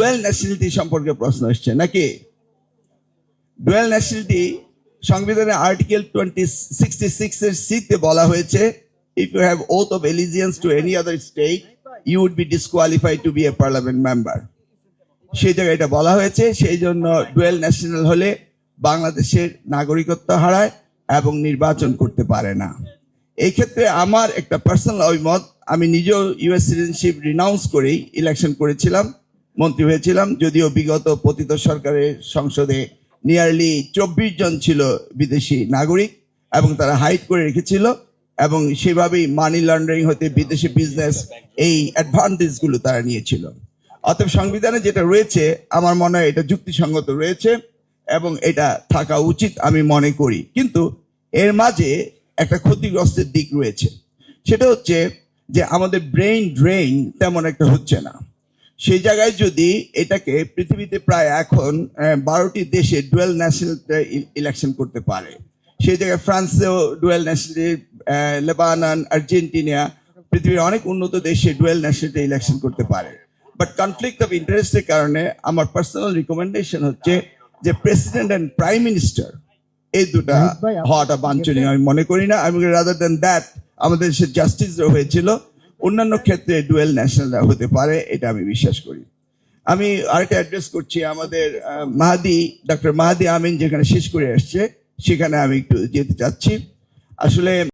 Dual nationality সম্পর্কে প্রশ্ন এসছে নাকি? ডুয়েল ন্যাশনালিটি সংবিধানের আর্টিকেল টোয়েন্টি সিক্সটি সিক্স এর সিতে বলা হয়েছে if you have oath of allegiance to any other state you would be disqualified to be a parliament member সেই জায়গায় এটা বলা হয়েছে, সেই জন্য ডুয়েল ন্যাশনাল হলে বাংলাদেশের নাগরিকত্ব হারায় এবং নির্বাচন করতে পারে না। এই ক্ষেত্রে আমার একটা পার্সোনাল অভিমত, আমি নিজেও ইউএস সিটিজেনশিপ রিনাউন্স করেই ইলেকশন করেছিলাম। মন্ত্রী হয়েছিলাম, যদিও বিগত পতিত সরকারের সংসদে নিয়ারলি চব্বিশ জন ছিল বিদেশি নাগরিক এবং তারা হাইড করে রেখেছিল এবং সেভাবেই মানি লন্ডারিং হতে বিদেশি বিজনেস এই অ্যাডভান্টেজগুলো তারা নিয়েছিল। অতএব সংবিধানে যেটা রয়েছে, আমার মনে হয় এটা যুক্তিসঙ্গত রয়েছে এবং এটা থাকা উচিত আমি মনে করি। কিন্তু এর মাঝে একটা ক্ষতিগ্রস্তের দিক রয়েছে। সেটা হচ্ছে যে আমাদের ব্রেইন ড্রেইন তেমন একটা হচ্ছে না। সেই জায়গায় যদি এটাকে পৃথিবীতে প্রায় এখন বারোটি দেশে ডুয়েল ন্যাশনাল ইলেকশন করতে পারে। সেই জায়গায় ফ্রান্সেও ডুয়েল ন্যাশনাল লেবানন আর্জেন্টিনা পৃথিবীর অনেক উন্নত দেশে ডুয়েল ন্যাশনাল ইলেকশন করতে পারে। বাট কনফ্লিক্ট অফ ইন্টারেস্টের কারণে আমার পার্সোনাল রিকমেন্ডেশন হচ্ছে যে প্রেসিডেন্ট অ্যান্ড প্রাইম মিনিস্টার এই দুটা হওয়াটা বাঞ্ছনীয়। আমি মনে করি না আমি রাদার দেন দ্যাট আমাদের দেশে জাস্টিস হয়েছিল। অন্যান্য ক্ষেত্রে ডুয়েল ন্যাশনাল হতে পারে, এটা আমি বিশ্বাস করি। আমি আরেকটা অ্যাড্রেস করছি, আমাদের মাহাদি ডক্টর মাহাদি আমিন যেখানে শেষ করে আসছে, সেখানে আমি একটু যেতে চাচ্ছি। আসলে